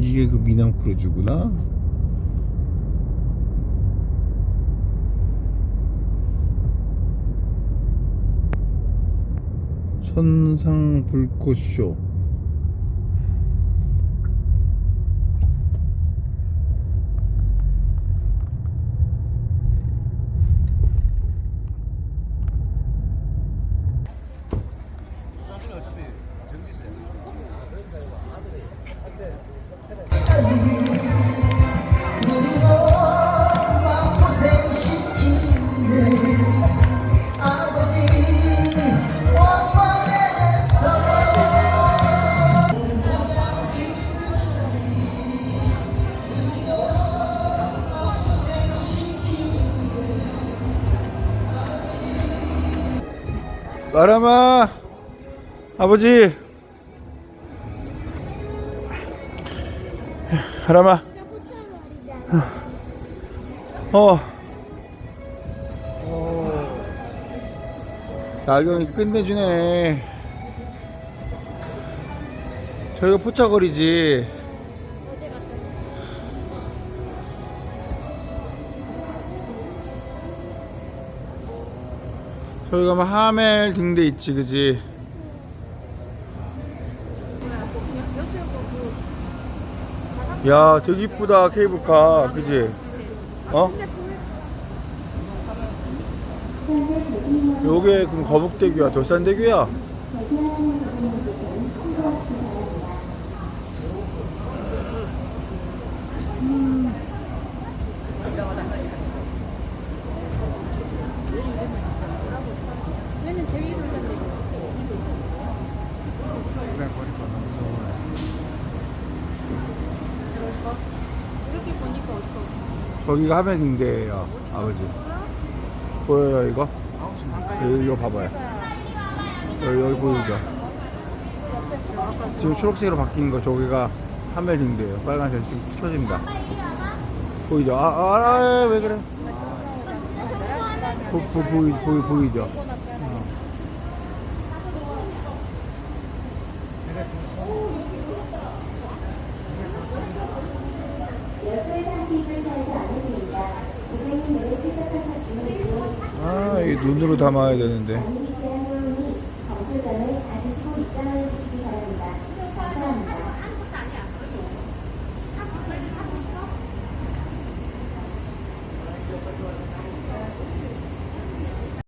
이게 그 미남 크루즈구나. 선상 불꽃쇼. 마람아 아버지. 마람아 어. 야경이 끝내주네. 저희가 포차거리지 저기 가면 하멜 등대 있지 그지? 야 되게 이쁘다 케이블카. 그지? 어? 요게 그럼 거북대교야? 돌산대교야 얘는 제일 돌잔데 이렇게 보니까 어떡해 저기가 등대예요 아버지 보여요 이거? 여기, 이거 봐봐요 여기, 여기 보이죠? 지금 초록색으로 바뀐 거 저기가 하멜 등대예요 빨간색 지금 켜집니다 보이죠? 아, 아, 아, 왜 그래? 보, 보, 보이, 보이, 보이죠? 아, 눈으로 담아야 되는데.